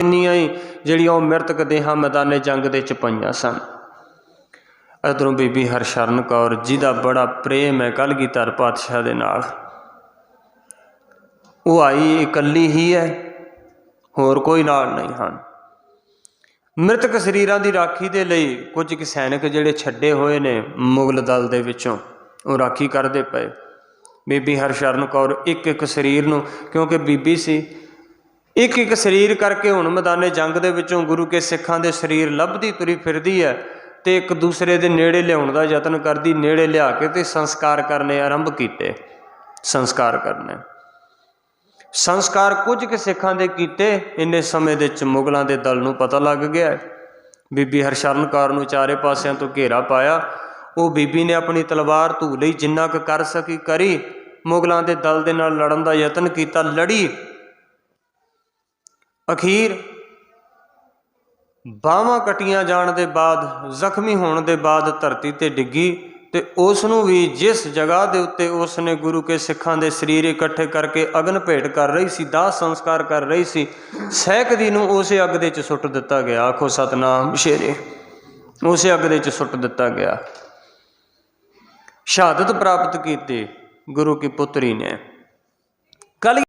ਇੰਨੀਆਂ ਹੀ ਜਿਹੜੀਆਂ ਉਹ ਮ੍ਰਿਤਕ ਦੇਹਾਂ ਮੈਦਾਨੇ ਜੰਗ ਦੇ ਚ ਪਈਆਂ ਸਨ। ਅਦਰੋਂ ਬੀਬੀ ਹਰਸ਼ਰਨ ਕੌਰ ਜਿਹਦਾ ਬੜਾ ਪ੍ਰੇਮ ਹੈ ਕਲਗੀਧਰ ਪਾਤਸ਼ਾਹ ਦੇ ਨਾਲ। ਉਹ ਆਈ ਇਕੱਲੀ ਹੀ ਹੈ, ਹੋਰ ਕੋਈ ਨਾਲ ਨਹੀਂ ਹਨ। ਮ੍ਰਿਤਕ ਸਰੀਰਾਂ ਦੀ ਰਾਖੀ ਦੇ ਲਈ ਕੁਝ ਕੁ ਸੈਨਿਕ ਜਿਹੜੇ ਛੱਡੇ ਹੋਏ ਨੇ ਮੁਗਲ ਦਲ ਦੇ ਵਿੱਚੋਂ, ਉਹ ਰਾਖੀ ਕਰਦੇ ਪਏ। ਬੀਬੀ ਹਰਸ਼ਰਨ ਕੌਰ ਇੱਕ ਇੱਕ ਸਰੀਰ ਨੂੰ, ਕਿਉਂਕਿ ਬੀਬੀ ਸੀ ਇੱਕ ਇੱਕ ਸਰੀਰ ਕਰਕੇ ਹੁਣ ਮੈਦਾਨੇ ਜੰਗ ਦੇ ਵਿੱਚੋਂ ਗੁਰੂ ਕੇ ਸਿੱਖਾਂ ਦੇ ਸਰੀਰ ਲੱਭਦੀ ਤੁਰੀ ਫਿਰਦੀ ਹੈ ਤੇ ਇੱਕ ਦੂਸਰੇ ਦੇ ਨੇੜੇ ਲਿਆਉਣ ਦਾ ਯਤਨ ਕਰਦੀ, ਨੇੜੇ ਲਿਆ ਕੇ ਤੇ ਸੰਸਕਾਰ ਕਰਨੇ ਆਰੰਭ ਕੀਤੇ। ਸੰਸਕਾਰ ਕਰਨੇ। ਸੰਸਕਾਰ ਕੁਝ ਕਿ ਸਿੱਖਾਂ ਦੇ ਕੀਤੇ, ਇੰਨੇ ਸਮੇਂ ਦੇ ਵਿੱਚ ਮੁਗਲਾਂ ਦੇ ਦਲ ਨੂੰ ਪਤਾ ਲੱਗ ਗਿਆ। ਬੀਬੀ ਹਰਸ਼ਰਨ ਕੌਰ ਨੂੰ ਚਾਰੇ ਪਾਸਿਆਂ ਤੋਂ ਘੇਰਾ ਪਾਇਆ। ਉਹ ਬੀਬੀ ਨੇ ਆਪਣੀ ਤਲਵਾਰ ਧੂ ਲਈ, ਜਿੰਨਾ ਕੁ ਕਰ ਸਕੀ ਕਰੀ। ਮੁਗਲਾਂ ਦੇ ਦਲ ਦੇ ਨਾਲ ਲੜਨ ਦਾ ਯਤਨ ਕੀਤਾ, ਲੜੀ। ਅਖੀਰ ਬਾਹਾਂ ਕਟੀਆਂ ਜਾਣ ਦੇ ਬਾਅਦ, ਜ਼ਖਮੀ ਹੋਣ ਦੇ ਬਾਅਦ ਧਰਤੀ ਤੇ ਡਿੱਗੀ ਤੇ ਉਸ ਨੂੰ ਵੀ ਜਿਸ ਜਗ੍ਹਾ ਦੇ ਉੱਤੇ ਉਸ ਨੇ ਗੁਰੂ ਕੇ ਸਿੱਖਾਂ ਦੇ ਸਰੀਰ ਇਕੱਠੇ ਕਰਕੇ ਅਗਨ ਭੇਟ ਕਰ ਰਹੀ ਸੀ ਦਾਹ ਸੰਸਕਾਰ ਕਰ ਰਹੀ ਸੀ ਸਹਿਕਦੀ ਨੂੰ ਉਸੇ ਅੱਗ ਦੇ ਚ ਸੁੱਟ ਦਿੱਤਾ ਗਿਆ। ਆਖੋ ਸਤਨਾਮ, ਸ਼ੇਰੇ, ਉਸੇ ਅੱਗ ਦੇ ਵਿੱਚ ਸੁੱਟ ਦਿੱਤਾ ਗਿਆ। ਸ਼ਹਾਦਤ ਪ੍ਰਾਪਤ ਕੀਤੀ ਗੁਰੂ ਕੀ ਪੁੱਤਰੀ ਨੇ। ਕਲੀ